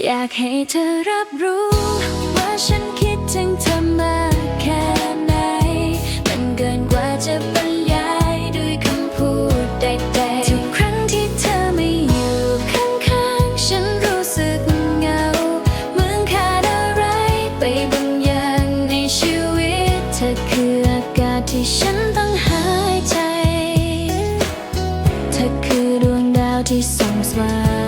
อยากให้เธอรับรู้ว่าฉันคิดถึงเธอมากแค่ไหน มันเกินกว่าจะบรรยายด้วยคำพูดใดๆทุกครั้งที่เธอไม่อยู่ข้างๆ ฉันรู้สึกเหงา เหมือนขาดอะไรไปบางอย่างในชีวิต เธอคืออากาศที่ฉันต้องหายใจ เธอคือดวงดาวที่ส่องสว่าง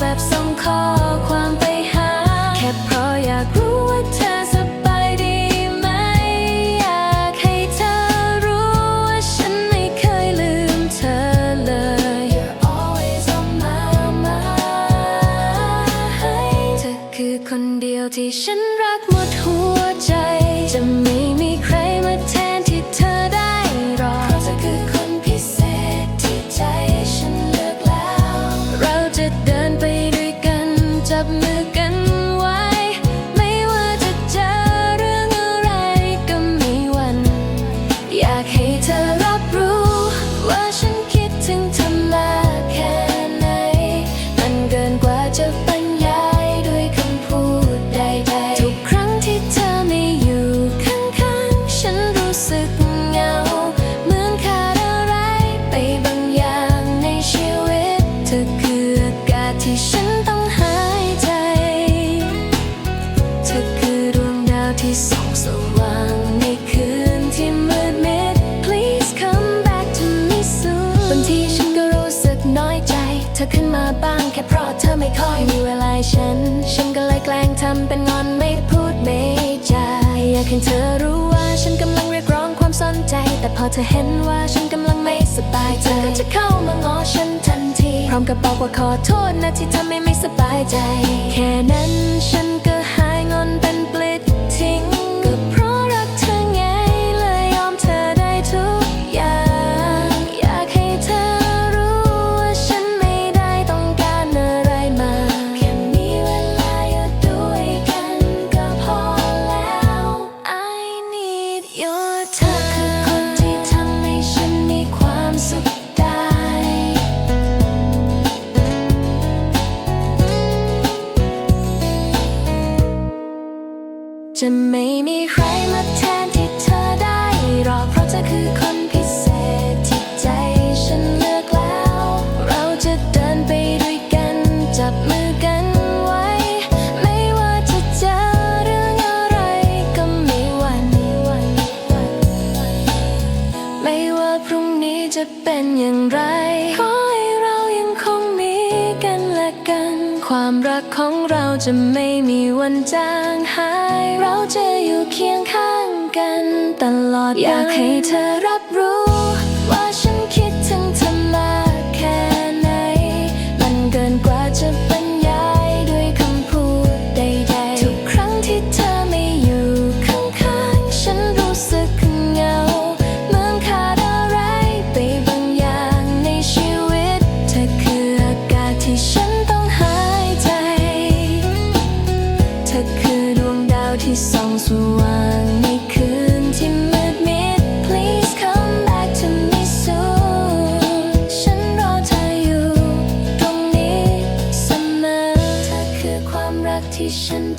แบบส่งข้อความไปหา แค่เพราะอยากรู้ว่าเธอสบายดีไหม อยากให้เธอรู้ว่าฉันไม่เคยลืมเธอเลย You're always on my mind เธอคือคนเดียวที่ฉันรักหมดหัวใจจะไม่ จะบรรยายด้วยคำพูดใดๆทุกครั้งที่เธอไม่อยู่ข้างๆ ฉันรู้สึกเหงา เหมือนขาดอะไรไปบางอย่างในชีวิต เธอคืออากาศที่ฉันต้องหายใจ เธอคือดวงดาวที่ส่องสว่าง ธอขึ้นมาบ้างแค่เพราะเธอไม่ค่อยมีเวลาให้ฉัน ฉันก็เลยแกล้งทำเป็นงอนไม่พูดไม่จาอยากให้เธอรู้ว่าฉันกำลังเรียกร้องความสนใจ แต่พอเธอเห็นว่าฉันกำลังไม่สบายใจเธอก็จะเข้ามาง้อฉันทันที พร้อมกับบอกว่าขอโทษนะที่ทำให้ไม่สบายใจ แค่นั้น จะไม่มีใครมาแทนที่เธอได้หรอกเพราะเธอคือคนพิเศษที่ใจฉันเลือกแล้ว เราจะเดินไปด้วยกันจับมือกันไว้ ไม่ว่าจะเจอเรื่องอะไรก็ไม่หวั่นไม่ว่าพรุ่งนี้จะเป็นอย่างไรขอให้เรายังคงมีกันและกัน ความรักของเราจะไม่มีวันจางหาย เราจะอยู่เคียงข้างกันตลอดอยากให้เธอรับรู้ ว่าฉันคิดถึงเธอมากแค่ไหน มันเกินกว่าจะบรรยายด้วยคำพูดใดๆทุกครั้งที่เธอไม่อยู่ข้างๆ ฉันรู้สึกเหงาเหมือนขาดอะไรไปบางอย่างในชีวิต เธอคืออากาศที่ฉันต้องหายใจ เธอคือดวงดาวที่ส่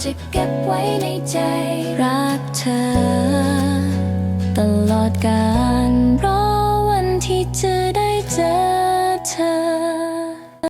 จะเก็บไว้ในใจรักเธอ ตลอดกาล